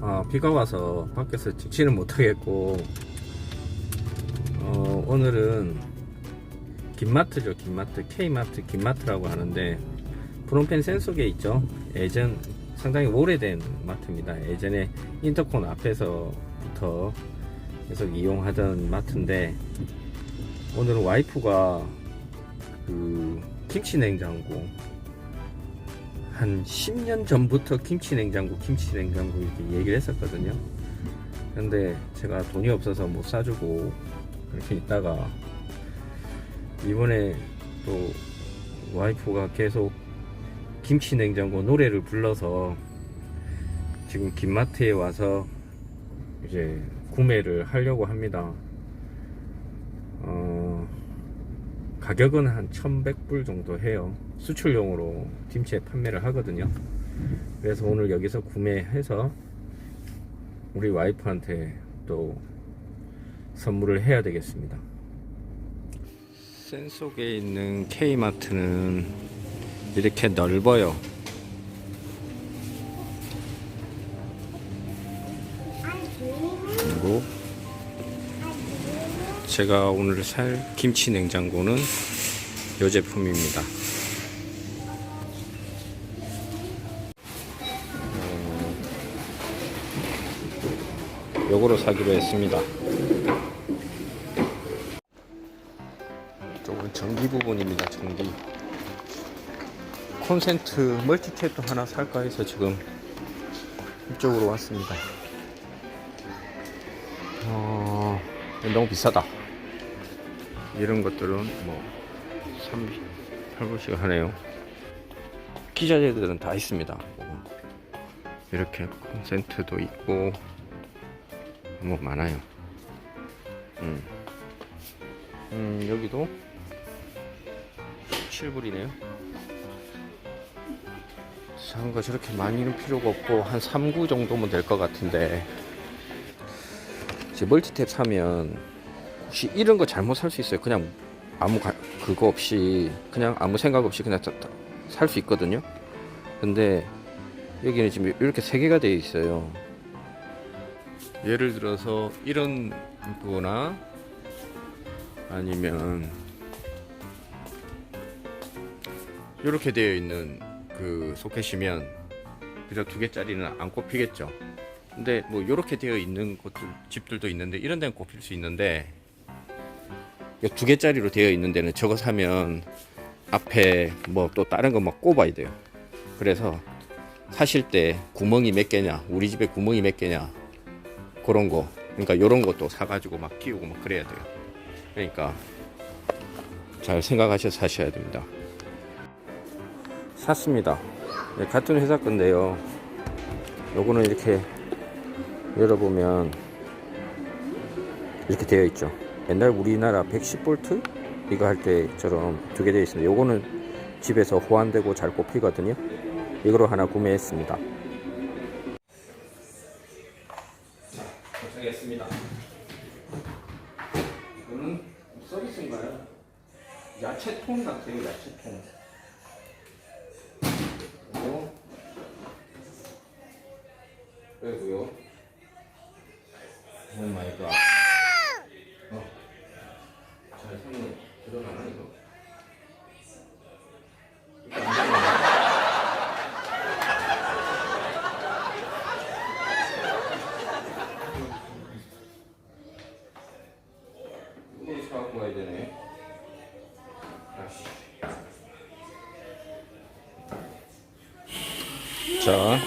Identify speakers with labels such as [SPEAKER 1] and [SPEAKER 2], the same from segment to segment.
[SPEAKER 1] 어, 비가 와서 밖에서 찍지는 못하겠고 어, 오늘은 김마트죠 김마트. K마트 김마트라고 하는데 프롬펜 센서게 있죠. 예전 상당히 오래된 마트입니다. 예전에 인터콘 앞에서부터 계속 이용하던 마트인데 오늘은 와이프가 그 김치 냉장고 한 10년 전부터 김치 냉장고, 김치 냉장고 이렇게 얘기를 했었거든요. 근데 제가 돈이 없어서 못 사주고 그렇게 있다가 이번에 또 와이프가 계속 김치 냉장고 노래를 불러서 지금 김마트에 와서 이제 구매를 하려고 합니다. 어, 가격은 한 1100불 정도 해요. 수출용으로 김치에 판매를 하거든요. 그래서 오늘 여기서 구매해서 우리 와이프한테 또 선물을 해야 되겠습니다. 센 속에 있는 K마트는 이렇게 넓어요. 제가 오늘 살 김치 냉장고는 이 제품입니다. 어, 요거로 사기로 했습니다. 이쪽은 전기 부분입니다. 전기. 콘센트 멀티탭도 하나 살까 해서 지금 이쪽으로 왔습니다. 어, 너무 비싸다. 이런 것들은 뭐 38불씩 하네요. 기자재들은 다 있습니다. 뭐 이렇게 콘센트도 있고 뭐 많아요. 음, 음 여기도 7불이네요. 산거 저렇게 많이는 필요가 없고 한 3구 정도면 될 것 같은데 이제 멀티탭 사면 혹시 이런 거 잘못 살 수 있어요. 그냥 아무 가- 그거 없이 그냥 아무 생각 없이 그냥 살 수 있거든요. 근데 여기는 지금 이렇게 세 개가 되어 있어요. 예를 들어서 이런 거나 아니면 이렇게 되어 있는 그 소켓이면 그저 두 개짜리는 안 꼽히겠죠. 근데 뭐 이렇게 되어 있는 곳들 집들도 있는데 이런 데는 꼽힐 수 있는데 이 두 개짜리로 되어 있는 데는 저거 사면 앞에 뭐 또 다른 거 막 꼽아야 돼요. 그래서 사실 때 구멍이 몇 개냐, 우리 집에 구멍이 몇 개냐 그런 거. 그러니까 이런 것도 사가지고 막 끼우고 막 그래야 돼요. 그러니까 잘 생각하셔서 사셔야 됩니다. 샀습니다. 네, 같은 회사 건데요. 요거는 이렇게 열어보면 이렇게 되어 있죠. 옛날 우리나라 110V 이거 할 때처럼 두 개 되어 있습니다. 요거는 집에서 호환되고 잘 꼽히거든요. 이거로 하나 구매했습니다. 도착했습니다. 이거는 서비스인가요? 야채통 같아요, 야채통. 그리고 그리고요. 오 마이 갓. 어. 잘 손에 들어가나 이거? 이거 안 들어가나? 이거 사갖고 와야 되네. 아씨. 자,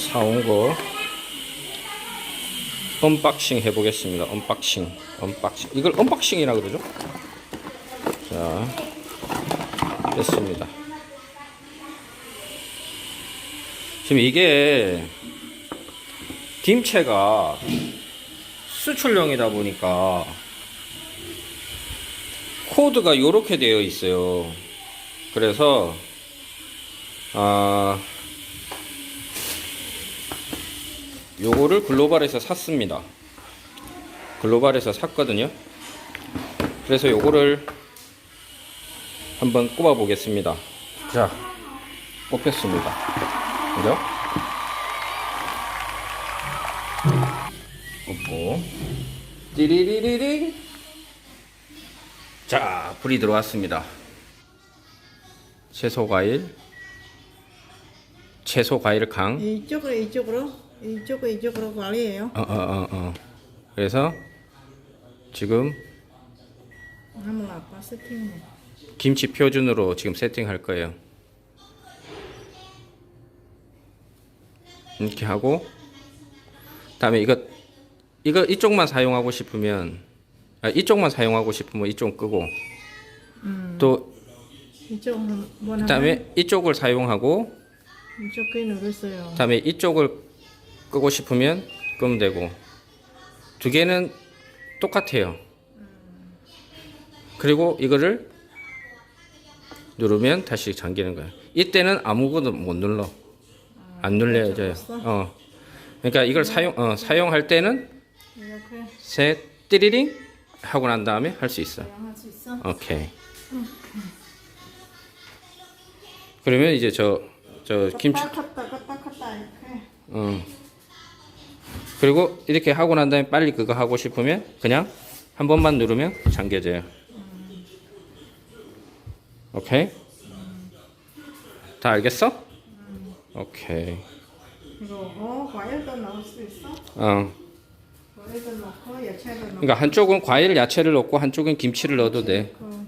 [SPEAKER 1] 사온 거 언박싱 해보겠습니다. 언박싱, 언박싱. 이걸 언박싱이라 그러죠? 자, 됐습니다. 지금 이게 김체가 수출용이다 보니까 코드가 이렇게 되어 있어요. 그래서 아 요거를 글로벌에서 샀습니다. 글로벌에서 샀거든요. 그래서 요거를 한번 꼽아 보겠습니다. 자, 뽑혔습니다. 그죠? 뽑고, 띠리리리리. 자, 불이 들어왔습니다. 채소 과일, 채소 과일 강.
[SPEAKER 2] 이쪽으로 이쪽으로 이쪽으로 이쪽으로 관리해요.
[SPEAKER 1] 어, 어, 어, 어. 그래서 지금
[SPEAKER 2] 한번 아빠 세팅해.
[SPEAKER 1] 김치 표준으로 지금 세팅할 거예요. 이렇게 하고 다음에 이거 이거 이쪽만 사용하고 싶으면 아, 이쪽만 사용하고 싶으면 이쪽 끄고 또
[SPEAKER 2] 이쪽으로 원하면
[SPEAKER 1] 그다음에 이쪽을 사용하고
[SPEAKER 2] 이쪽 꽤 누르세요.
[SPEAKER 1] 그다음에 이쪽을 끄고 싶으면 끄면 되고 두 개는 똑같아요. 그리고 이거를 누르면 다시 잠기는 거야. 이때는 아무것도 못 눌러. 안 눌려야 돼요. 어. 그러니까 이걸 사용 어, 사용할 때는
[SPEAKER 2] 이렇게
[SPEAKER 1] 셋 띠리링 하고 난 다음에 할 수 있어.
[SPEAKER 2] 사용할 수 있어.
[SPEAKER 1] 오케이. 그러면 이제 저 저 김치
[SPEAKER 2] 껐다 껐다 켰다 이렇게.
[SPEAKER 1] 어. 그리고 이렇게 하고 난 다음에 빨리 그거 하고 싶으면 그냥 한 번만 누르면 잠겨져요. 오케이? 다 알겠어? 오케이.
[SPEAKER 2] 이거 어 과일도 넣을 수 있어?
[SPEAKER 1] 어.
[SPEAKER 2] 과일도 넣고 야채도 넣고.
[SPEAKER 1] 그러니까 한쪽은 과일, 야채를 넣고 한쪽은 김치를 넣어도 돼.
[SPEAKER 2] 그